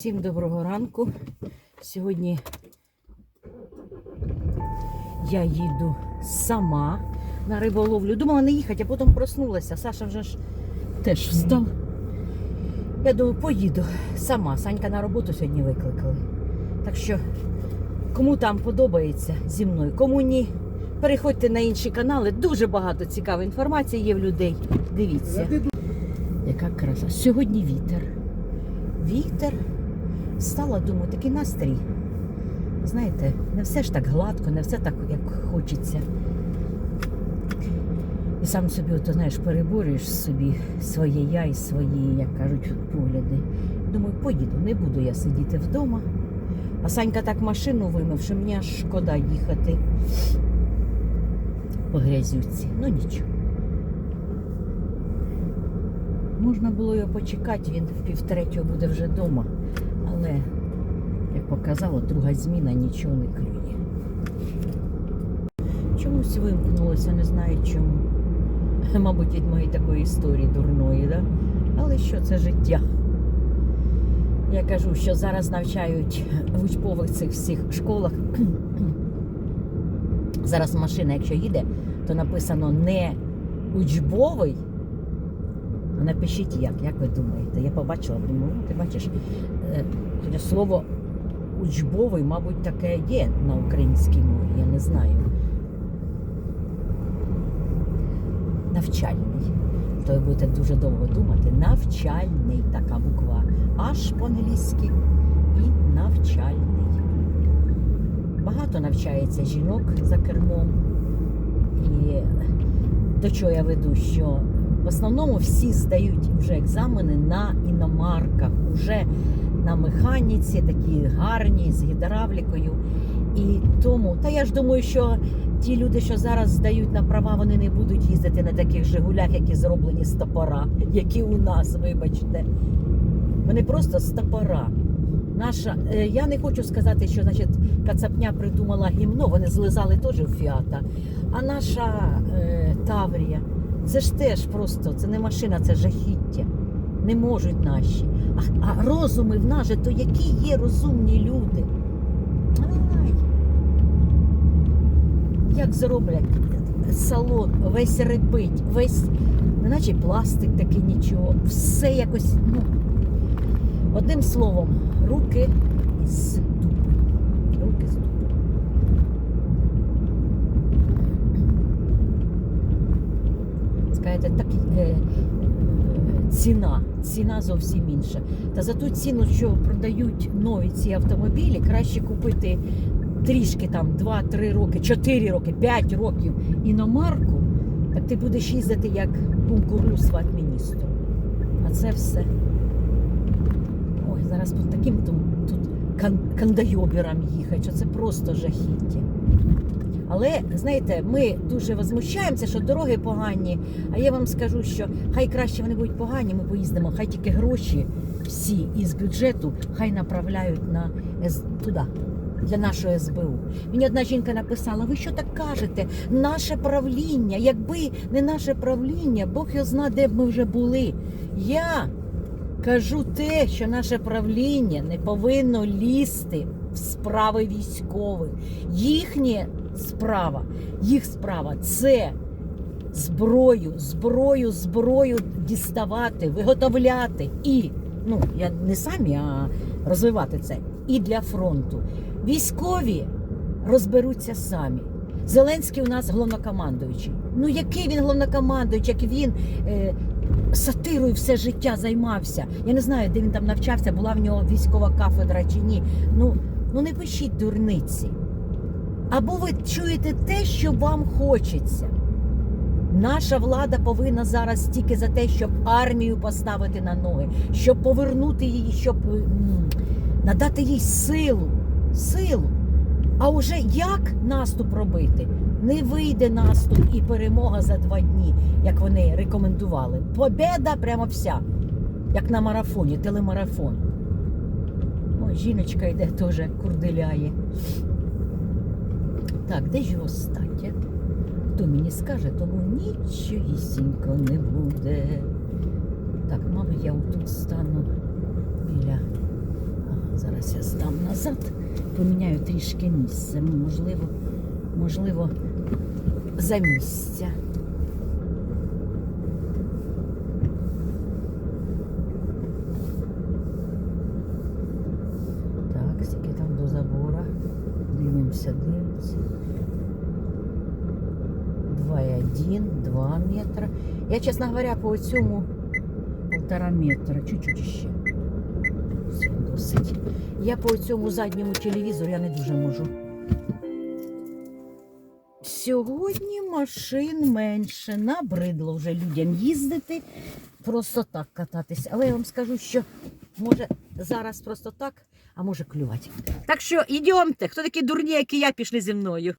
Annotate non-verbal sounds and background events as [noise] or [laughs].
Всім доброго ранку. Сьогодні я їду сама на риболовлю. Думала не їхати, а потім проснулася. Саша вже ж теж встав. Я думаю, поїду сама. Санька на роботу сьогодні викликали. Так що, кому там подобається зі мною, кому ні, переходьте на інші канали. Дуже багато цікавої інформації є в людей. Дивіться. Яка краса. Сьогодні вітер. Вітер. Стала, думаю, такий настрій. Знаєте, не все ж так гладко, не все так, як хочеться. І сам собі, ото, знаєш, переборюєш собі своє я і свої, як кажуть, погляди. Думаю, поїду, не буду я сидіти вдома. А Санька так машину вимив, що мені аж шкода їхати по грязюці. Ну нічого. Можна було його почекати, він в півтретього буде вже вдома. Але, як показало, друга зміна нічого не клює. Чомусь вимкнулося, не знаю чому. [laughs] Мабуть, від моєї такої історії дурної, да? Але що це життя? Я кажу, що зараз навчають в учбових цих всіх школах. [clears throat] Зараз машина, якщо їде, то написано не учбовий, напишіть як, як ви думаєте? Я побачила, думаю, ну, ти бачиш, е, слово учбовий, мабуть, таке є на українській мові, я не знаю. Навчальний. То ви будете дуже довго думати. Навчальний така буква. Аж по-англійськи і навчальний. Багато навчається жінок за кермом. І до чого я веду, що в основному всі здають вже екзамени на іномарках, уже на механіці, такі гарні, з гідравлікою. І тому, та я ж думаю, що ті люди, що зараз здають на права, вони не будуть їздити на таких Жигулях, які зроблені з топора, які у нас, вибачте. Вони просто з топора. Наша, е, я не хочу сказати, що значить, Кацапня придумала гімно, вони злизали теж у фіата. А наша е, Таврія, це ж теж просто, це не машина, це жахіття. Не можуть наші. А, а розуми в нас же, то які є розумні люди? Ай. Як зроблять салон, весь репить, весь, неначе пластик такий нічого, все якось, ну, одним словом, руки з дупи. Руки з дупи. Скажете, так е, ціна, ціна зовсім інша. Та за ту ціну, що продають нові ці автомобілі, краще купити трішки там 2-3 роки, 4 роки, 5 років іномарку, так ти будеш їздити як конкурс в адміністру. А це все. Ой, зараз по таким тут, тут кандайобірам їхати, що це просто жахіття. Але знаєте, ми дуже возмущаємося, що дороги погані. А я вам скажу, що хай краще вони будуть погані, ми поїздимо, хай тільки гроші всі із бюджету хай направляють на туди. Для нашого СБУ. Мені одна жінка написала: ви що так кажете? Наше правління, якби не наше правління, Бог його зна, де б ми вже були. Я кажу те, що наше правління не повинно лізти в справи військових. Їхня справа, їх справа це зброю, зброю, зброю діставати, виготовляти і, ну, я не самі, а розвивати це і для фронту. Військові розберуться самі. Зеленський у нас головнокомандуючий. Ну який він головнокомандуючий, як він е, сатирою все життя займався. Я не знаю, де він там навчався, була в нього військова кафедра чи ні. Ну, ну не пишіть дурниці. Або ви чуєте те, що вам хочеться. Наша влада повинна зараз тільки за те, щоб армію поставити на ноги, щоб повернути її, щоб надати їй силу. Силу. А вже як наступ робити? Не вийде наступ і перемога за два дні, як вони рекомендували. Победа прямо вся, як на марафоні, телемарафон. Ой, жіночка йде теж курделяє. Так, де ж його стаття? Хто мені скаже, тому нічогісінько не буде. Так, мабуть, я отут стану біля Зараз я здам назад, поміняю трішки місце. Можливо, можливо, за місця. Так, скільки там до забора. Дивимося, дивимося. 2,1, 2 метра. Я, чесно говоря, по цьому полтора метра, чуть-чуть ще. Все, досить. Я по цьому задньому телевізору я не дуже можу. Сьогодні машин менше. Набридло вже людям їздити, просто так кататись. Але я вам скажу, що може зараз просто так, а може клювати. Так що йдемте. Хто такі дурні, як і я, пішли зі мною.